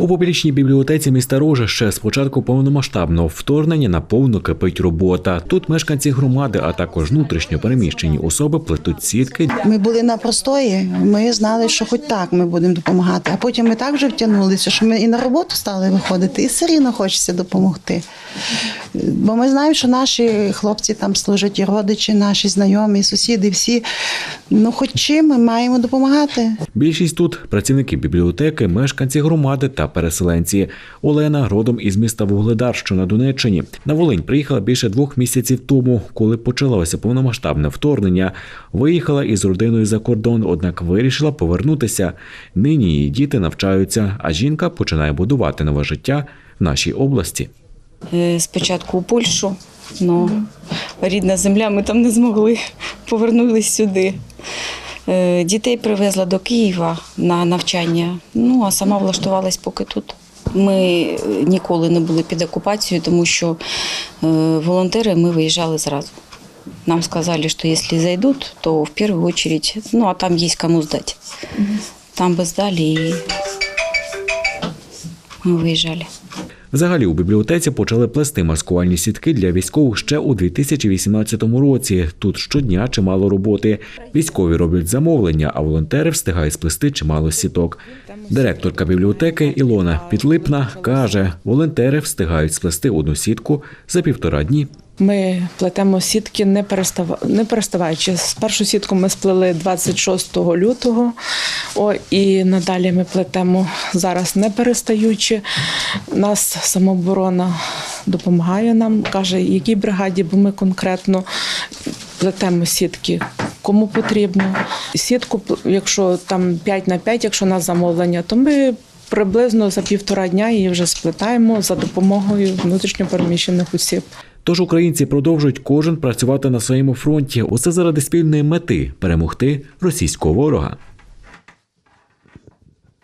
У публічній бібліотеці міста Рожище з початку повномасштабного вторгнення наповно кипить робота. Тут мешканці громади, а також внутрішньо переміщені особи плетуть сітки Ми були на простої. Ми знали, що хоч так ми будемо допомагати. А потім ми так вже втягнулися, що ми і на роботу стали виходити, і все рівно хочеться допомогти. Бо ми знаємо, що наші хлопці там служать, і родичі, наші знайомі, сусіди, всі. Ну, хоч чим ми маємо допомагати. Більшість тут працівники бібліотеки, мешканці громади та переселенці. Олена родом із міста Вугледар, що на Донеччині. На Волинь приїхала більше двох місяців тому, коли почалося повномасштабне вторгнення. Виїхала із родиною за кордон, однак вирішила повернутися. Нині її діти навчаються, а жінка починає будувати нове життя в нашій області. Е, Спочатку у Польщу, але рідна земля, ми там не змогли. Повернулись сюди. Е, Дітей привезла до Києва на навчання, ну а сама влаштувалась поки тут. Ми е, ніколи не були під окупацією, тому що волонтери ми виїжджали зразу. Нам сказали, що якщо зайдуть, то в першу очередь, ну а там є кому здати. Там би здали і ми виїжджали. Взагалі у бібліотеці почали плести маскувальні сітки для військових ще у 2018 році. Тут щодня чимало роботи. Військові роблять замовлення, а волонтери встигають сплести чимало сіток. Директорка бібліотеки Ілона Підлипна каже, волонтери встигають сплести одну сітку за півтора дні. Ми плетемо сітки не перестава... не переставаючи. Першу сітку ми сплели 26 лютого. О, і надалі ми плетемо зараз не перестаючи. Нас самооборона допомагає нам, каже, якій бригаді, бо ми конкретно плетемо сітки. Кому потрібно. Сітку, якщо там 5 на 5, якщо на замовлення, то ми приблизно за півтора дня її вже сплетаємо за допомогою внутрішньопереміщених осіб. Тож українці продовжують кожен працювати на своєму фронті. Усе заради спільної мети перемогти російського ворога.